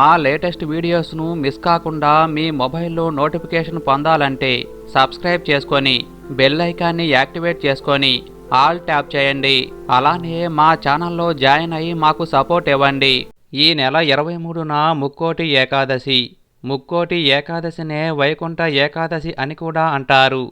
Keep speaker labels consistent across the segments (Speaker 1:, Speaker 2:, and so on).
Speaker 1: మా latest వీడియోస్ను miss కాకుండా మీ మొబైల్లో నోటిఫికేషన్ పొందాలంటే సబ్స్క్రైబ్ చేసుకొని బెల్ ఐకాన్ని యాక్టివేట్ చేసుకొని ఆల్ ట్యాప్ చేయండి. అలానే మా ఛానల్లో జాయిన్ అయ్యి మాకు సపోర్ట్ ఇవ్వండి. ఈ నెల ఇరవై మూడున ముక్కోటి ఏకాదశి. ముక్కోటి ఏకాదశినే వైకుంఠ ఏకాదశి అని కూడా అంటారు.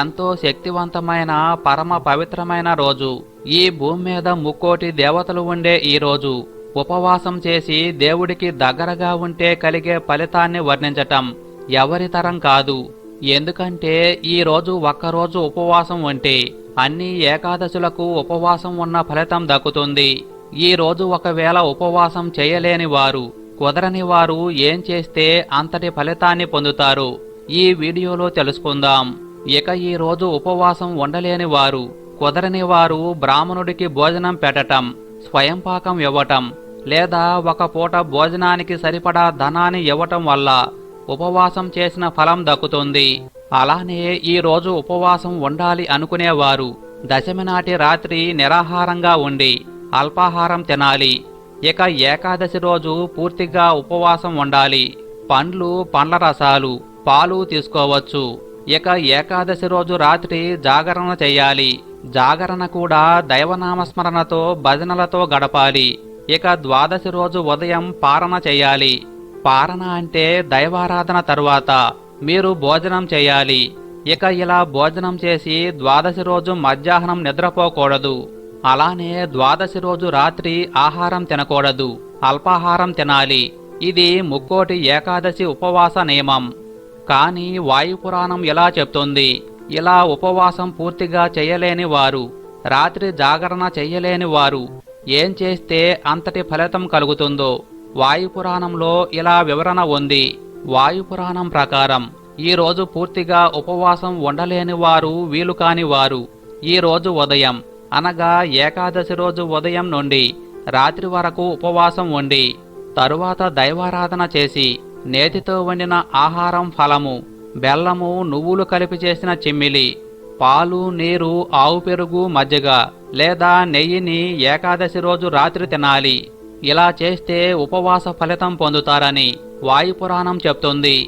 Speaker 1: ఎంతో శక్తివంతమైన పరమ పవిత్రమైన రోజు. ఈ భూమి మీద ముక్కోటి దేవతలు ఉండే ఈ రోజు. ఉపవాసం చేసి దేవుడికి దగ్గరగా ఉంటే కలిగే ఫలితాన్ని వర్ణించటం ఎవరితరం కాదు. ఎందుకంటే ఈరోజు ఒక్కరోజు ఉపవాసం ఉంటే అన్ని ఏకాదశులకు ఉపవాసం ఉన్న ఫలితం దక్కుతుంది. ఈ రోజు ఒకవేళ ఉపవాసం చేయలేని వారు కుదరని వారు ఏం చేస్తే అంతటి ఫలితాన్ని పొందుతారు? ఈ వీడియోలో తెలుసుకుందాం. ఇక ఈ రోజు ఉపవాసం ఉండలేని వారు కుదరని వారు బ్రాహ్మణుడికి భోజనం పెట్టటం స్వయం పాకం ఇవ్వటం లేదా ఒక పూట భోజనానికి సరిపడా ధనాన్ని ఇవ్వటం వల్ల ఉపవాసం చేసిన ఫలం దక్కుతుంది. అలానే ఈరోజు ఉపవాసం ఉండాలి అనుకునేవారు. దశమి నాటి రాత్రి నిరాహారంగా ఉండి అల్పాహారం తినాలి. ఇక ఏకాదశి రోజు పూర్తిగా ఉపవాసం ఉండాలి. పండ్లు పండ్ల రసాలు పాలు తీసుకోవచ్చు. ఇక ఏకాదశి రోజు రాత్రి జాగరణ చేయాలి. జాగరణ కూడా దైవనామస్మరణతో భజనలతో గడపాలి. ఇక ద్వాదశి రోజు ఉదయం పారణ చేయాలి. పారణ అంటే దైవారాధన తరువాత మీరు భోజనం చేయాలి. ఇక ఇలా భోజనం చేసి ద్వాదశి రోజు మధ్యాహ్నం నిద్రపోకూడదు. అలానే ద్వాదశి రోజు రాత్రి ఆహారం తినకూడదు. అల్పాహారం తినాలి. ఇది ముక్కోటి ఏకాదశి ఉపవాస నియమం. కానీ వాయుపురాణం ఎలా చెప్తుంది? ఇలా ఉపవాసం పూర్తిగా చేయలేని వారు రాత్రి జాగరణ చెయ్యలేని వారు ఏం చేస్తే అంతటి ఫలితం కలుగుతుందో వాయుపురాణంలో ఇలా వివరణ ఉంది. వాయుపురాణం ప్రకారం ఈరోజు పూర్తిగా ఉపవాసం ఉండలేని వారు వీలు కాని వారు ఈరోజు ఉదయం అనగా ఏకాదశి రోజు ఉదయం నుండి రాత్రి వరకు ఉపవాసం ఉండి తరువాత దైవారాధన చేసి నేతితో వండిన ఆహారం ఫలము బెల్లము నువ్వులు కలిపి చేసిన చిమ్మిలి పాలు నీరు ఆవు పెరుగు మజ్జిగ లేదా నెయ్యిని ఏకాదశి రోజు రాత్రి తినాలి. ఇలా చేస్తే ఉపవాస ఫలితం పొందుతారని వాయుపురాణం చెప్తుంది.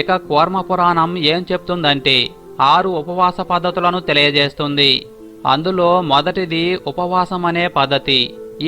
Speaker 1: ఇక కూర్మ పురాణం ఏం చెప్తుందంటే ఆరు ఉపవాస పద్ధతులను తెలియజేస్తుంది. అందులో మొదటిది ఉపవాసం అనే పద్ధతి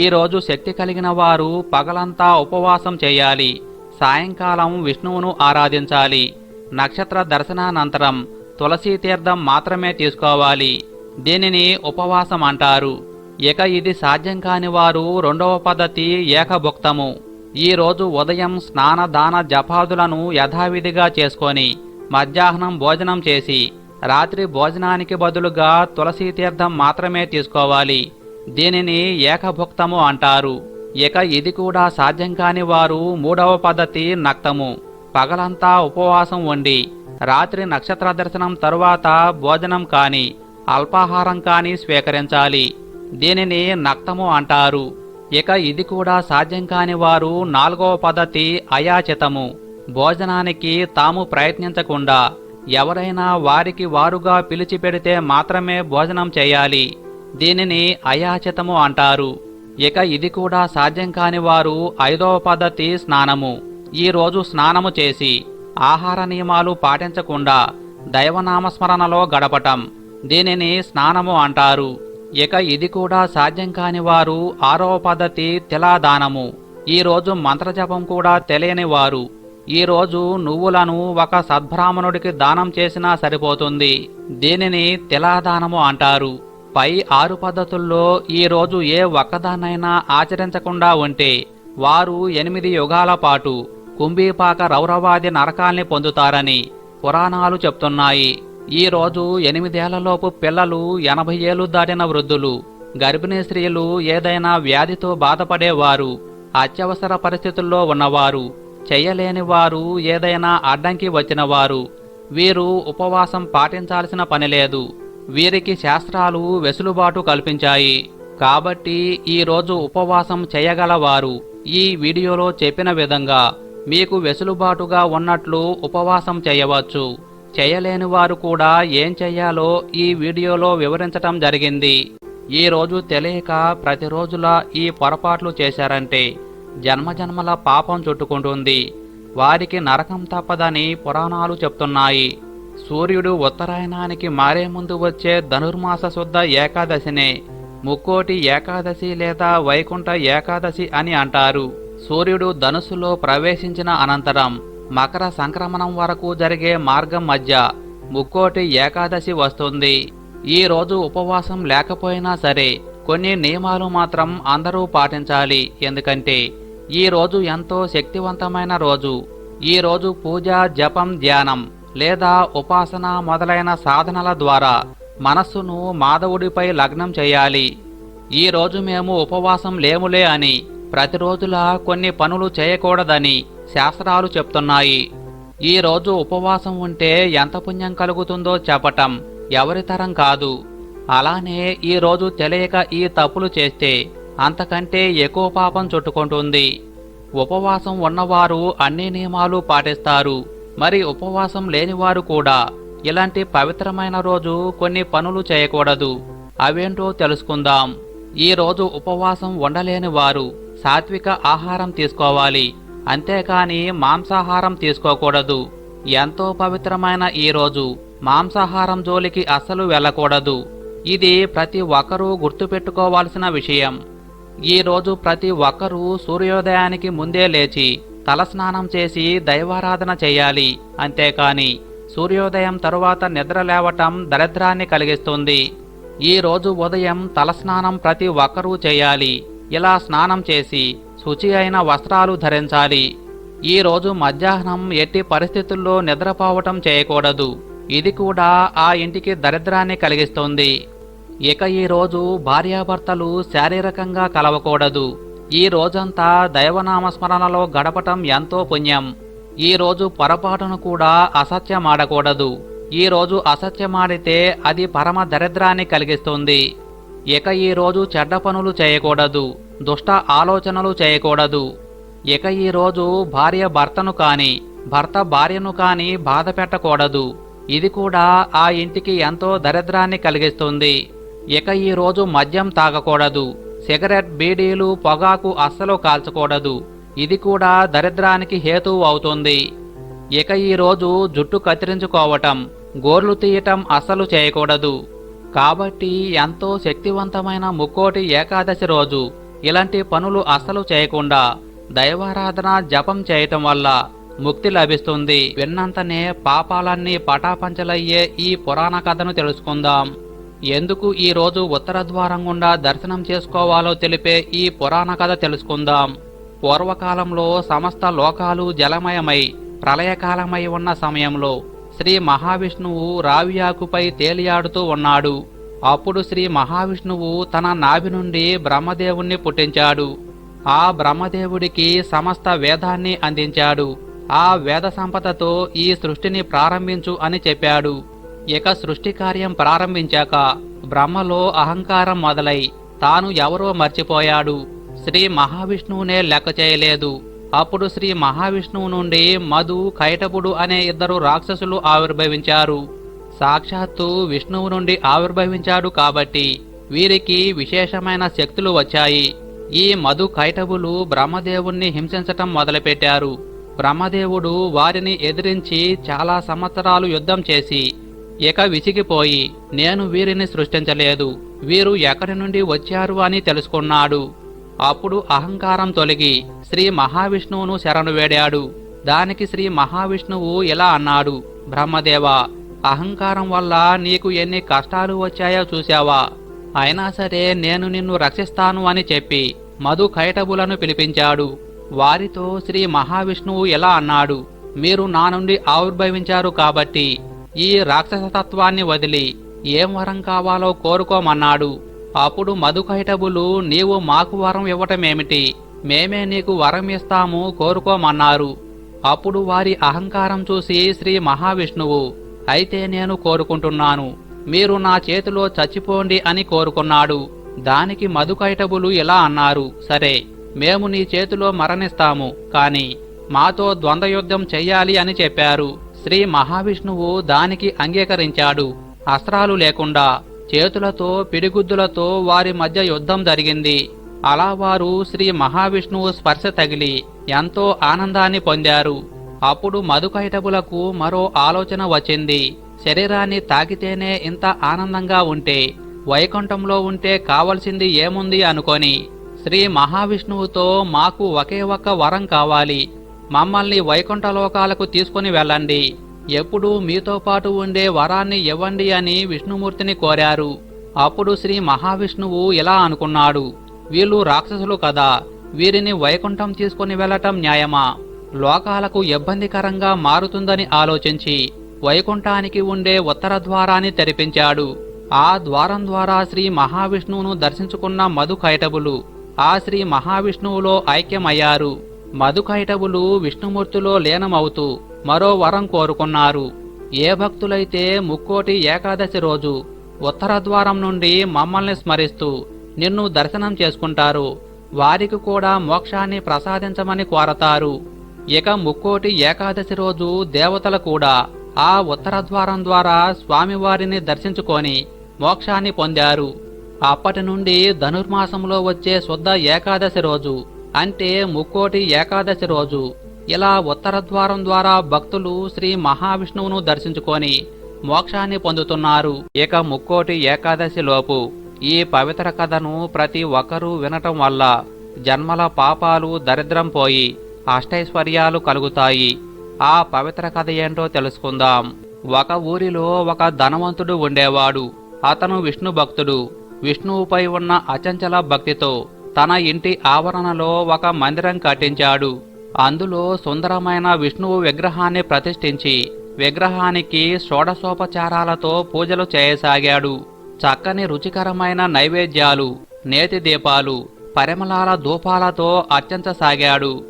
Speaker 1: ఈరోజు శక్తి కలిగిన వారు పగలంతా ఉపవాసం చేయాలి. సాయంకాలం విష్ణువును ఆరాధించాలి. నక్షత్ర దర్శనానంతరం తులసీ తీర్థం మాత్రమే తీసుకోవాలి. దీనిని ఉపవాసం అంటారు. ఇక ఇది సాధ్యం కాని వారు రెండవ పద్ధతి ఏకభుక్తము. ఈరోజు ఉదయం స్నాన దాన జపాదులను యథావిధిగా చేసుకొని మధ్యాహ్నం భోజనం చేసి రాత్రి భోజనానికి బదులుగా తులసీ తీర్థం మాత్రమే తీసుకోవాలి. దీనిని ఏకభుక్తము అంటారు. ఇక ఇది కూడా సాధ్యం కాని వారు మూడవ పద్ధతి నక్తము. పగలంతా ఉపవాసం ఉండి రాత్రి నక్షత్ర దర్శనం తరువాత భోజనం కాని అల్పాహారం కాని స్వీకరించాలి. దీనిని నక్తము అంటారు. ఇక ఇది కూడా సాధ్యం కాని వారు నాలుగవ పద్ధతి అయాచితము. భోజనానికి తాము ప్రయత్నించకుండా ఎవరైనా వారికి వారుగా పిలిచి పెడితే మాత్రమే భోజనం చేయాలి. దీనిని అయాచితము అంటారు. ఇక ఇది కూడా సాధ్యం కాని వారు ఐదవ పద్ధతి స్నానము. ఈరోజు స్నానము చేసి ఆహార నియమాలు పాటించకుండా దైవనామస్మరణలో గడపటం. దీనిని స్నానము అంటారు. ఇక ఇది కూడా సాధ్యం కాని వారు ఆరవ పద్ధతి తిలాదానము. ఈరోజు మంత్రజపం కూడా తెలియని వారు. ఈరోజు నువ్వులను ఒక సద్బ్రాహ్మణుడికి దానం చేసినా సరిపోతుంది. దీనిని తిలాదానము అంటారు. పై ఆరు పద్ధతుల్లో ఈ రోజు ఏ ఒక్కదాన్నైనా ఆచరించకుండా ఉంటే వారు ఎనిమిది యుగాల పాటు కుంభీపాక రౌరవాది నరకాల్ని పొందుతారని పురాణాలు చెప్తున్నాయి. ఈ రోజు ఎనిమిదేళ్ళలోపు పిల్లలు ఎనభై ఏళ్ళు దాటిన వృద్ధులు గర్భిణీ స్త్రీలు ఏదైనా వ్యాధితో బాధపడేవారు అత్యవసర పరిస్థితుల్లో ఉన్నవారు చెయ్యలేని వారు ఏదైనా అడ్డంకి వచ్చినవారు వీరు ఉపవాసం పాటించాల్సిన పని లేదు. వీరికి శాస్త్రాలు వెసులుబాటు కల్పించాయి. కాబట్టి ఈ రోజు ఉపవాసం చేయగలవారు. ఈ వీడియోలో చెప్పిన విధంగా మీకు వెసులుబాటుగా ఉన్నట్లు ఉపవాసం చేయవచ్చు. చేయలేని వారు కూడా ఏం చెయ్యాలో ఈ వీడియోలో వివరించటం జరిగింది. ఈరోజు తెలియక ప్రతిరోజులా ఈ పొరపాట్లు చేశారంటే జన్మజన్మల పాపం చుట్టుకుంటుంది. వారికి నరకం తప్పదని పురాణాలు చెప్తున్నాయి. సూర్యుడు ఉత్తరాయణానికి మారే ముందు వచ్చే ధనుర్మాస శుద్ధ ఏకాదశినే. ముక్కోటి ఏకాదశి లేదా వైకుంఠ ఏకాదశి అని అంటారు. సూర్యుడు ధనుసులో ప్రవేశించిన అనంతరం మకర సంక్రమణం వరకు జరిగే మార్గం మధ్య ముక్కోటి ఏకాదశి వస్తుంది. ఈ రోజు ఉపవాసం లేకపోయినా సరే కొన్ని నియమాలు మాత్రం అందరూ పాటించాలి. ఎందుకంటే ఈ రోజు ఎంతో శక్తివంతమైన రోజు. ఈ రోజు పూజ జపం ధ్యానం. లేదా ఉపాసన మొదలైన సాధనల ద్వారా మనస్సును మాధవుడిపై లగ్నం చేయాలి. ఈ రోజు మేము ఉపవాసం లేములే అని ప్రతిరోజులా కొన్ని పనులు చేయకూడదని శాస్త్రాలు చెప్తున్నాయి. ఈ రోజు ఉపవాసం ఉంటే ఎంత పుణ్యం కలుగుతుందో చెప్పటం ఎవరి తరం కాదు. అలానే ఈ రోజు తెలియక ఈ తప్పులు చేస్తే అంతకంటే ఎక్కువ పాపం చుట్టుకుంటుంది. ఉపవాసం ఉన్నవారు అన్ని నియమాలు పాటిస్తారు. మరి ఉపవాసం లేనివారు కూడా ఇలాంటి పవిత్రమైన రోజు కొన్ని పనులు చేయకూడదు. అవేంటో తెలుసుకుందాం. ఈ రోజు ఉపవాసం ఉండలేని వారు సాత్విక ఆహారం తీసుకోవాలి. అంతేకాని మాంసాహారం తీసుకోకూడదు. ఎంతో పవిత్రమైన ఈ రోజు మాంసాహారం జోలికి అస్సలు వెళ్ళకూడదు. ఇది ప్రతి ఒక్కరూ గుర్తుపెట్టుకోవాల్సిన విషయం. ఈ రోజు ప్రతి ఒక్కరూ సూర్యోదయానికి ముందే లేచి తలస్నానం చేసి దైవారాధన చేయాలి. అంతేకాని సూర్యోదయం తరువాత నిద్ర లేవటం దరిద్రాన్ని కలిగిస్తుంది. ఈ రోజు ఉదయం తలస్నానం ప్రతి ఒక్కరూ చేయాలి. ఇలా స్నానం చేసి శుచి అయిన వస్త్రాలు ధరించాలి. ఈ రోజు మధ్యాహ్నం ఎట్టి పరిస్థితుల్లో నిద్రపోవటం చేయకూడదు. ఇది కూడా ఆ ఇంటికి దరిద్రాన్ని కలిగిస్తుంది. ఇక ఈ రోజు భార్యాభర్తలు శారీరకంగా కలవకూడదు. ఈ రోజంతా దైవనామస్మరణలో గడపటం ఎంతో పుణ్యం. ఈ రోజు పొరపాటును కూడా అసత్యమాడకూడదు. ఈ రోజు అసత్యమాడితే అది పరమ దరిద్రాన్ని కలిగిస్తుంది. ఇక ఈ రోజు చెడ్డ పనులు చేయకూడదు దుష్ట ఆలోచనలు చేయకూడదు. ఇక ఈ రోజు భార్య భర్తను కాని భర్త భార్యను కాని బాధ పెట్టకూడదు. ఇది కూడా ఆ ఇంటికి ఎంతో దరిద్రాన్ని కలిగిస్తుంది. ఇక ఈ రోజు మద్యం తాగకూడదు. సిగరెట్ బీడీలు పొగాకు అస్సలు కాల్చకూడదు. ఇది కూడా దరిద్రానికి హేతువు అవుతుంది. ఇక ఈ రోజు జుట్టు కత్తిరించుకోవటం గోర్లు తీయటం అస్సలు చేయకూడదు. కాబట్టి ఎంతో శక్తివంతమైన ముక్కోటి ఏకాదశి రోజు ఇలాంటి పనులు అస్సలు చేయకుండా దైవారాధన జపం చేయటం వల్ల ముక్తి లభిస్తుంది. విన్నంతనే పాపాలన్నీ పటాపంచలయ్యే ఈ పురాణ కథను తెలుసుకుందాం. ఎందుకు ఈ రోజు ఉత్తర ద్వారం గుండా దర్శనం చేసుకోవాలో తెలిపే ఈ పురాణ కథ తెలుసుకుందాం. పూర్వకాలంలో సమస్త లోకాలు జలమయమై ప్రళయకాలమై ఉన్న సమయంలో శ్రీ మహావిష్ణువు రావియాకుపై తేలియాడుతూ ఉన్నాడు. అప్పుడు శ్రీ మహావిష్ణువు తన నాభి నుండి బ్రహ్మదేవుణ్ణి పుట్టించాడు. ఆ బ్రహ్మదేవుడికి సమస్త వేదాన్ని అందించాడు. ఆ వేద సంపదతో ఈ సృష్టిని ప్రారంభించు అని చెప్పాడు. ఇక సృష్టి కార్యం ప్రారంభించాక బ్రహ్మలో అహంకారం మొదలై తాను ఎవరో మర్చిపోయాడు. శ్రీ మహావిష్ణువునే లెక్క చేయలేదు. అప్పుడు శ్రీ మహావిష్ణువు నుండి మధు కైటపుడు అనే ఇద్దరు రాక్షసులు ఆవిర్భవించారు. సాక్షాత్తు విష్ణువు నుండి ఆవిర్భవించాడు కాబట్టి వీరికి విశేషమైన శక్తులు వచ్చాయి. ఈ మధు కైటవులు బ్రహ్మదేవుణ్ణి హింసించటం మొదలుపెట్టారు. బ్రహ్మదేవుడు వారిని ఎదిరించి చాలా సంవత్సరాలు యుద్ధం చేసి ఇక విసిగిపోయి నేను వీరిని సృష్టించలేదు. వీరు ఎక్కడి నుండి వచ్చారు అని తెలుసుకున్నాడు. అప్పుడు అహంకారం తొలగి శ్రీ మహావిష్ణువును శరణు వేడాడు. దానికి శ్రీ మహావిష్ణువు ఇలా అన్నాడు బ్రహ్మదేవ అహంకారం వల్ల నీకు ఎన్ని కష్టాలు వచ్చాయో చూశావా? అయినా సరే నేను నిన్ను రక్షిస్తాను అని చెప్పి మధు కైటబులను పిలిపించాడు. వారితో శ్రీ మహావిష్ణువు ఇలా అన్నాడు మీరు నా నుండి ఆవిర్భవించారు కాబట్టి ఈ రాక్షసతత్వాన్ని వదిలి ఏం వరం కావాలో కోరుకోమన్నాడు. అప్పుడు మధుకైటబులు నీవు మాకు వరం ఇవ్వటమేమిటి? మేమే నీకు వరం ఇస్తాము కోరుకోమన్నారు. అప్పుడు వారి అహంకారం చూసి శ్రీ మహావిష్ణువు అయితే నేను కోరుకుంటున్నాను. మీరు నా చేతిలో చచ్చిపోండి అని కోరుకున్నాడు. దానికి మధుకైటబులు ఇలా అన్నారు సరే మేము నీ చేతిలో మరణిస్తాము కాని మాతో ద్వంద్వయుద్ధం చెయ్యాలి అని చెప్పారు. శ్రీ మహావిష్ణువు దానికి అంగీకరించాడు. అస్త్రాలు లేకుండా చేతులతో పిడిగుద్దులతో వారి మధ్య యుద్ధం జరిగింది. అలా వారు శ్రీ మహావిష్ణువు స్పర్శ తగిలి ఎంతో ఆనందాన్ని పొందారు. అప్పుడు మధుకైటబులకు మరో ఆలోచన వచ్చింది. శరీరాన్ని తాకితేనే ఇంత ఆనందంగా ఉంటే వైకుంఠంలో ఉంటే కావలసింది ఏముంది అనుకొని శ్రీ మహావిష్ణువుతో మాకు ఒకే ఒక్క వరం కావాలి. మమ్మల్ని వైకుంఠ లోకాలకు తీసుకుని వెళ్ళండి. ఎప్పుడూ మీతో పాటు ఉండే వరాన్ని ఇవ్వండి అని విష్ణుమూర్తిని కోరారు. అప్పుడు శ్రీ మహావిష్ణువు ఇలా అనుకున్నాడు. వీళ్ళు రాక్షసులు కదా వీరిని వైకుంఠం తీసుకుని వెళ్ళటం న్యాయమా? లోకాలకు ఇబ్బందికరంగా మారుతుందని ఆలోచించి వైకుంఠానికి ఉండే ఉత్తర ద్వారాన్ని తెరిపించాడు. ఆ ద్వారం ద్వారా శ్రీ మహావిష్ణువును దర్శించుకున్న మధుకైటబులు ఆ శ్రీ మహావిష్ణువులో ఐక్యమయ్యారు. మధుకైటవులు విష్ణుమూర్తిలో లీనమవుతూ మరో వరం కోరుకున్నారు. ఏ భక్తులైతే ముక్కోటి ఏకాదశి రోజు ఉత్తర ద్వారం నుండి మమ్మల్ని స్మరిస్తూ నిన్ను దర్శనం చేసుకుంటారు వారికి కూడా మోక్షాన్ని ప్రసాదించమని కోరతారు. ఇక ముక్కోటి ఏకాదశి రోజు దేవతలు కూడా ఆ ఉత్తరద్వారం ద్వారా స్వామివారిని దర్శించుకొని మోక్షాన్ని పొందారు. అప్పటి నుండి ధనుర్మాసంలో వచ్చే శుద్ధ ఏకాదశి రోజు అంటే ముక్కోటి ఏకాదశి రోజు. ఇలా ఉత్తర ద్వారం ద్వారా భక్తులు శ్రీ మహావిష్ణువును దర్శించుకొని మోక్షాన్ని పొందుతున్నారు. ఇక ముక్కోటి ఏకాదశి లోపు ఈ పవిత్ర కథను ప్రతి ఒక్కరూ వినటం వల్ల జన్మల పాపాలు దరిద్రం పోయి అష్టైశ్వర్యాలు కలుగుతాయి. ఆ పవిత్ర కథ ఏంటో తెలుసుకుందాం. ఒక ఊరిలో ఒక ధనవంతుడు ఉండేవాడు. అతను విష్ణు భక్తుడు. విష్ణువుపై ఉన్న అచంచల భక్తితో తన ఇంటి ఆవరణలో ఒక మందిరం కట్టించాడు. అందులో సుందరమైన విష్ణువు విగ్రహాన్ని ప్రతిష్ఠించి విగ్రహానికి షోడశోపచారాలతో పూజలు చేయసాగాడు. చక్కని రుచికరమైన నైవేద్యాలు నేతి దీపాలు పరిమళాల ధూపాలతో అర్చించసాగాడు.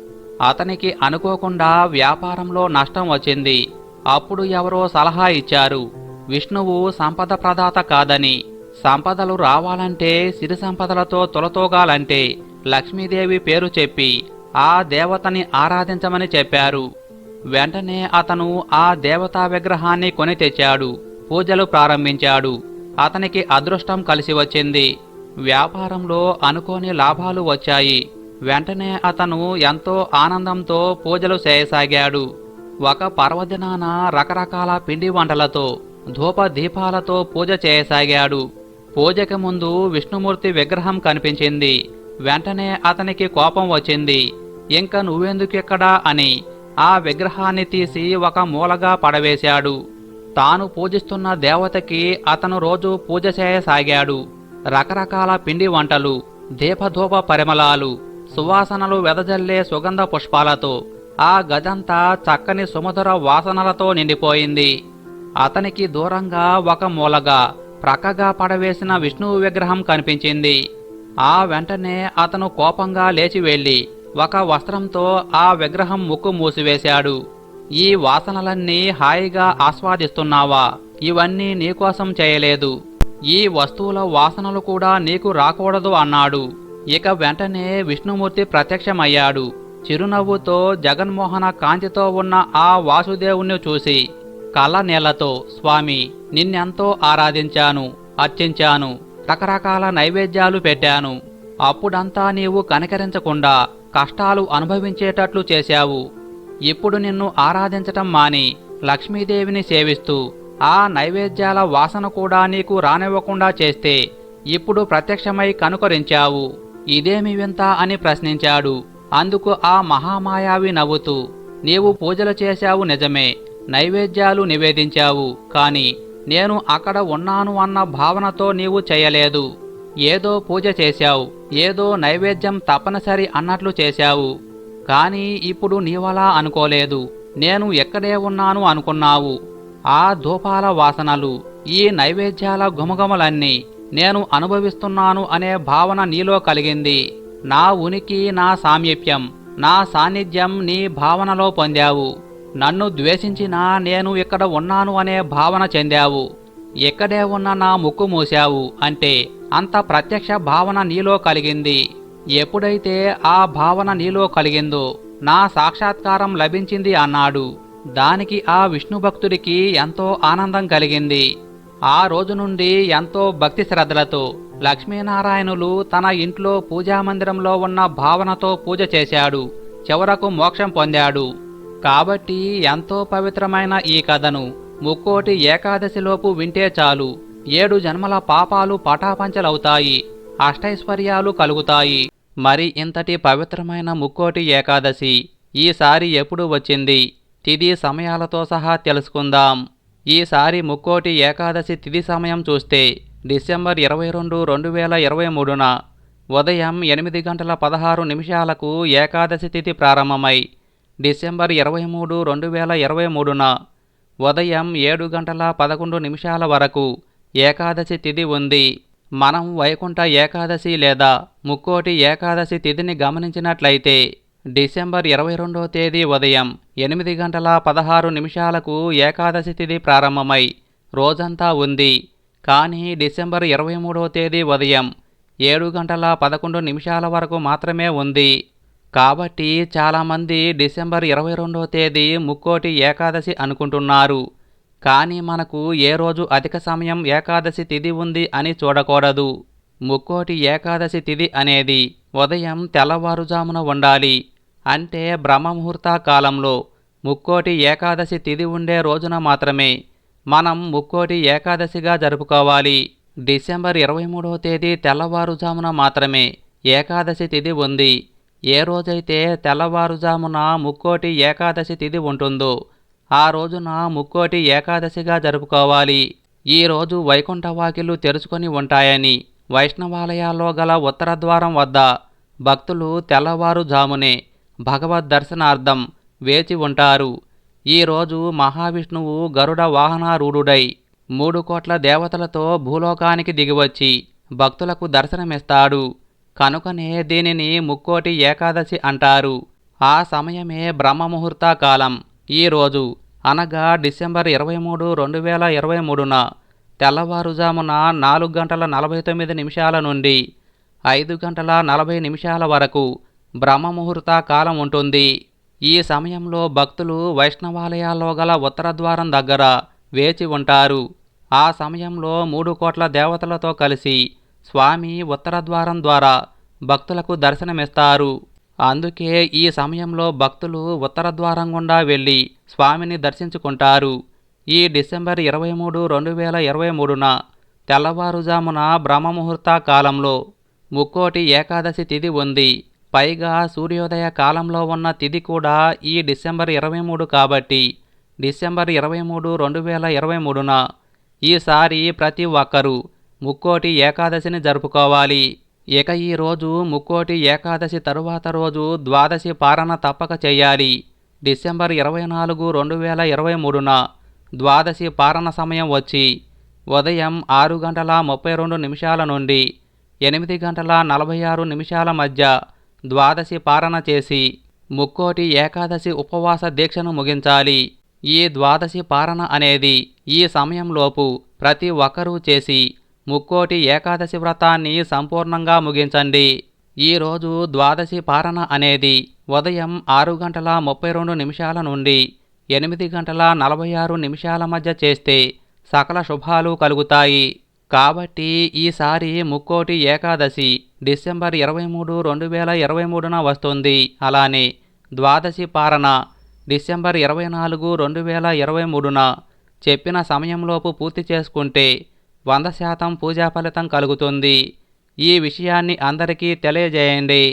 Speaker 1: అతనికి అనుకోకుండా వ్యాపారంలో నష్టం వచ్చింది. అప్పుడు ఎవరో సలహా ఇచ్చారు విష్ణువు సంపద ప్రదాత కాదని. సంపదలు రావాలంటే సిరి సంపదలతో తొలతోగాలంటే లక్ష్మీదేవి పేరు చెప్పి ఆ దేవతని ఆరాధించమని చెప్పారు. వెంటనే అతను ఆ దేవతా విగ్రహాన్ని కొని తెచ్చాడు పూజలు ప్రారంభించాడు. అతనికి అదృష్టం కలిసి వచ్చింది. వ్యాపారంలో అనుకోని లాభాలు వచ్చాయి. వెంటనే అతను ఎంతో ఆనందంతో పూజలు చేయసాగాడు. ఒక పర్వదినాన రకరకాల పిండి వంటలతో ధూప దీపాలతో పూజ చేయసాగాడు. పూజకి ముందు విష్ణుమూర్తి విగ్రహం కనిపించింది. వెంటనే అతనికి కోపం వచ్చింది. ఇంకా నువ్వెందుకెక్కడా అని ఆ విగ్రహాన్ని తీసి ఒక మూలగా పడవేశాడు. తాను పూజిస్తున్న దేవతకి అతను రోజు పూజ చేయసాగాడు. రకరకాల పిండి వంటలు దీపధూప పరిమళాలు సువాసనలు వెదజల్లే సుగంధ పుష్పాలతో ఆ గదంతా చక్కని సుమధుర వాసనలతో నిండిపోయింది. అతనికి దూరంగా ఒక మూలగా ప్రక్కగా పడవేసిన విష్ణువు విగ్రహం కనిపించింది. ఆ వెంటనే అతను కోపంగా లేచి వెళ్ళి ఒక వస్త్రంతో ఆ విగ్రహం ముక్కు మూసివేశాడు. ఈ వాసనలన్నీ హాయిగా ఆస్వాదిస్తున్నావా? ఇవన్నీ నీకోసం చేయలేదు. ఈ వస్తువుల వాసనలు కూడా నీకు రాకూడదు అన్నాడు. ఇక వెంటనే విష్ణుమూర్తి ప్రత్యక్షమయ్యాడు. చిరునవ్వుతో జగన్మోహన కాంతితో ఉన్న ఆ వాసుదేవుణ్ణి చూసి కళ్ళ నీళ్ళతో స్వామి నిన్నెంతో ఆరాధించాను అర్చించాను రకరకాల నైవేద్యాలు పెట్టాను. అప్పుడంతా నీవు కనికరించకుండా కష్టాలు అనుభవించేటట్లు చేశావు. ఇప్పుడు నిన్ను ఆరాధించటం మాని లక్ష్మీదేవిని సేవిస్తూ ఆ నైవేద్యాల వాసన కూడా నీకు రానివ్వకుండా చేస్తే ఇప్పుడు ప్రత్యక్షమై కనుకరించావు. ఇదేమి వింత అని ప్రశ్నించాడు. అందుకు ఆ మహామాయావి నవ్వుతూ నీవు పూజలు చేశావు నిజమే. నైవేద్యాలు నివేదించావు కాని నేను అక్కడ ఉన్నాను అన్న భావనతో నీవు చేయలేదు. ఏదో పూజ చేశావు ఏదో నైవేద్యం తప్పనిసరి అన్నట్లు చేశావు. కాని ఇప్పుడు నీవలా అనుకోలేదు నేను ఎక్కడే ఉన్నాను అనుకున్నావు. ఆ ధూపాల వాసనలు ఈ నైవేద్యాల గుమగుమలన్నీ నేను అనుభవిస్తున్నాను అనే భావన నీలో కలిగింది. నా ఉనికి నా సామీప్యం నా సాన్నిధ్యం నీ భావనలో పొందావు. నన్ను ద్వేషించినా నేను ఇక్కడ ఉన్నాను అనే భావన చెందావు. ఇక్కడే ఉన్న నా ముక్కు మూశావు అంటే అంత ప్రత్యక్ష భావన నీలో కలిగింది. ఎప్పుడైతే ఆ భావన నీలో కలిగిందో నా సాక్షాత్కారం లభించింది అన్నాడు. దానికి ఆ విష్ణు భక్తుడికి ఎంతో ఆనందం కలిగింది. ఆ రోజు నుండి ఎంతో భక్తి శ్రద్ధలతో లక్ష్మీనారాయణులు తన ఇంట్లో పూజామందిరంలో ఉన్న భావనతో పూజ చేశాడు. చివరకు మోక్షం పొందాడు. కాబట్టి ఎంతో పవిత్రమైన ఈ కథను ముక్కోటి ఏకాదశిలోపు వింటే చాలు. ఏడు జన్మల పాపాలు పటాపంచలవుతాయి. అష్టైశ్వర్యాలు కలుగుతాయి. మరి ఇంతటి పవిత్రమైన ముక్కోటి ఏకాదశి ఈసారి ఎప్పుడు వచ్చింది? తిథి సమయాలతో సహా తెలుసుకుందాం. ఈసారి ముక్కోటి ఏకాదశి తిథి సమయం చూస్తే డిసెంబర్ ఇరవై రెండు రెండు వేల ఇరవై మూడున ఉదయం ఎనిమిది గంటల పదహారు నిమిషాలకు ఏకాదశి తిథి ప్రారంభమై డిసెంబర్ ఇరవై మూడు రెండు వేల ఇరవై మూడున ఉదయం ఏడు గంటల పదకొండు నిమిషాల వరకు ఏకాదశి తిథి ఉంది. మనం వైకుంఠ ఏకాదశి లేదా ముక్కోటి ఏకాదశి తిథిని గమనించినట్లయితే డిసెంబర్ ఇరవై రెండో తేదీ ఉదయం ఎనిమిది గంటల పదహారు నిమిషాలకు ఏకాదశి తిథి ప్రారంభమై రోజంతా ఉంది. కానీ డిసెంబర్ ఇరవై మూడో తేదీ ఉదయం ఏడు గంటల పదకొండు నిమిషాల వరకు మాత్రమే ఉంది. కాబట్టి చాలామంది డిసెంబర్ ఇరవై రెండవ తేదీ ముక్కోటి ఏకాదశి అనుకుంటున్నారు. కానీ మనకు ఏ రోజు అధిక సమయం ఏకాదశి తిథి ఉంది అని చూడకూడదు. ముక్కోటి ఏకాదశి తిథి అనేది ఉదయం తెల్లవారుజామున ఉండాలి. అంటే బ్రహ్మముహూర్త కాలంలో ముక్కోటి ఏకాదశి తిథి ఉండే రోజున మాత్రమే మనం ముక్కోటి ఏకాదశిగా జరుపుకోవాలి. డిసెంబర్ ఇరవై మూడవ తేదీ తెల్లవారుజామున మాత్రమే ఏకాదశి తిథి ఉంది. ఏ రోజైతే తెల్లవారుజామున ముక్కోటి ఏకాదశి తిథి ఉంటుందో ఆ రోజున ముక్కోటి ఏకాదశిగా జరుపుకోవాలి. ఈ రోజు వైకుంఠ వాకిలు తెరుచుకొని ఉంటాయని వైష్ణవాలయాల్లో గల ఉత్తర ద్వారం వద్ద భక్తులు తెల్లవారుజామునే భగవద్ దర్శనార్థం వేచి ఉంటారు. ఈరోజు మహావిష్ణువు గరుడ వాహనారూఢుడై మూడు కోట్ల దేవతలతో భూలోకానికి దిగివచ్చి భక్తులకు దర్శనమిస్తాడు. కనుకనే దీనిని ముక్కోటి ఏకాదశి అంటారు. ఆ సమయమే బ్రహ్మముహూర్త కాలం ఈ రోజు అనగా డిసెంబర్ ఇరవై మూడు రెండు వేల ఇరవై మూడున తెల్లవారుజామున నాలుగు గంటల నలభై తొమ్మిది నిమిషాల నుండి ఐదు గంటల నలభై నిమిషాల వరకు బ్రహ్మముహూర్త కాలం ఉంటుంది. ఈ సమయంలో భక్తులు వైష్ణవాలయాల్లో గల ఉత్తర ద్వారం దగ్గర వేచి ఉంటారు. ఆ సమయంలో మూడు కోట్ల దేవతలతో కలిసి స్వామి ఉత్తర ద్వారం ద్వారా భక్తులకు దర్శనమిస్తారు. అందుకే ఈ సమయంలో భక్తులు ఉత్తర ద్వారం గుండా వెళ్ళి స్వామిని దర్శించుకుంటారు. ఈ డిసెంబర్ ఇరవై మూడు రెండు వేల ఇరవై మూడున తెల్లవారుజామున బ్రహ్మముహూర్త కాలంలో ముక్కోటి ఏకాదశి తిథి ఉంది. పైగా సూర్యోదయ కాలంలో ఉన్న తిథి కూడా ఈ డిసెంబర్ ఇరవై మూడు కాబట్టి డిసెంబర్ ఇరవై మూడు రెండు వేల ఇరవై మూడున ఈసారి ప్రతి ఒక్కరూ ముక్కోటి ఏకాదశిని జరుపుకోవాలి. ఇక ఈ రోజు ముక్కోటి ఏకాదశి తరువాత రోజు ద్వాదశి పారణ తప్పక చేయాలి. డిసెంబర్ ఇరవై నాలుగు రెండు వేల ఇరవై మూడున ద్వాదశి పారణ సమయం వచ్చి ఉదయం ఆరు గంటల ముప్పై రెండు నిమిషాల నుండి ఎనిమిది గంటల నలభై ఆరు నిమిషాల మధ్య ద్వాదశి పారణ చేసి ముక్కోటి ఏకాదశి ఉపవాస దీక్షను ముగించాలి. ఈ ద్వాదశి పారణ అనేది ఈ సమయంలోపు ప్రతి ఒక్కరూ చేసి ముక్కోటి ఏకాదశి వ్రతాన్ని సంపూర్ణంగా ముగించండి. ఈరోజు ద్వాదశి పారణ అనేది ఉదయం ఆరు గంటల ముప్పై రెండు నిమిషాల నుండి ఎనిమిది గంటల నలభై ఆరు నిమిషాల మధ్య చేస్తే సకల శుభాలు కలుగుతాయి. కాబట్టి ఈసారి ముక్కోటి ఏకాదశి డిసెంబర్ ఇరవై మూడు రెండు వేల ఇరవై మూడున వస్తుంది. అలానే ద్వాదశి పారణ డిసెంబర్ ఇరవై నాలుగు రెండు వేల ఇరవై మూడున చెప్పిన సమయంలోపు పూర్తి చేసుకుంటే వంద శాతం పూజా ఫలితం కలుగుతుంది. ఈ విషయాన్ని అందరికీ తెలియజేయండి.